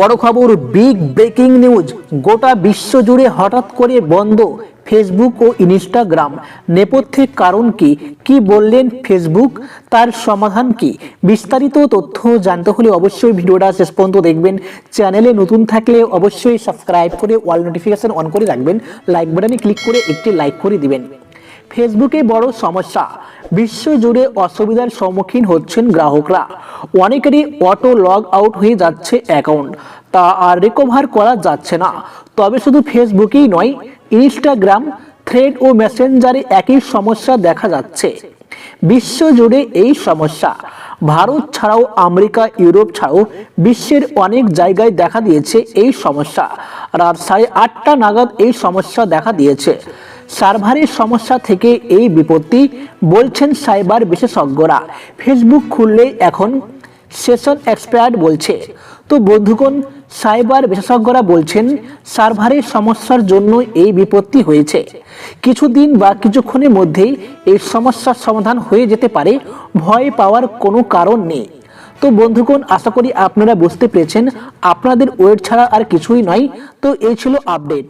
বড় খবর big breaking news গোটা বিশ্ব জুড়ে হঠাৎ করে বন্ধ ফেসবুক ও ইনস্টাগ্রাম নেপথ্যে কারণ কি? কি বললেন ফেসবুক তার সমাধান কি? বিস্তারিত তথ্য জানতে হলে অবশ্যই ভিডিওটা শেষ পর্যন্ত দেখবেন। চ্যানেলে নতুন থাকলে অবশ্যই সাবস্ক্রাইব করে অল নোটিফিকেশন অন করে রাখবেন। লাইক বাটনে ক্লিক করে একটি লাইক করে দিবেন। ফেসবুকে বড় সমস্যা। বিশ্বজুড়ে অসুবিধার সম্মুখীন হচ্ছেন গ্রাহকরা। অনেকেরই অটো লগ আউট হয়ে যাচ্ছে অ্যাকাউন্ট তা আর রিকভার করা যাচ্ছে না। তবে শুধু ফেসবুকেই নয় ইনস্টাগ্রাম থ্রেড ও মেসেঞ্জারে একই সমস্যা দেখা যাচ্ছে। বিশ্বজুড়ে এই সমস্যা। ভারত ছাড়াও আমেরিকা, ইউরোপ ছাড়াও বিশ্বের অনেক জায়গায় দেখা দিয়েছে এই সমস্যা। রাত সাড়ে আটটা নাগাদ এই সমস্যা দেখা দিয়েছে। সার্ভারের সমস্যা থেকে এই বিপত্তি, বলছেন সাইবার বিশেষজ্ঞরা। ফেসবুক খুললে এখন সেশন এক্সপায়ার্ড বলছে। তো বন্ধুগণ, সাইবার বিশেষজ্ঞরা বলছেন, সার্ভারের সমস্যার জন্য এই বিপত্তি হয়েছে। কিছুদিন বা কিছুক্ষণের মধ্যেই এই সমস্যার সমাধান হয়ে যেতে পারে, ভয় পাওয়ার কোনো কারণ নেই। তো বন্ধুগণ, আশা করি আপনারা বুঝতে পেরেছেন, আপনাদের ওয়েট ছাড়া আর কিছুই নয়। তো এই ছিল আপডেট।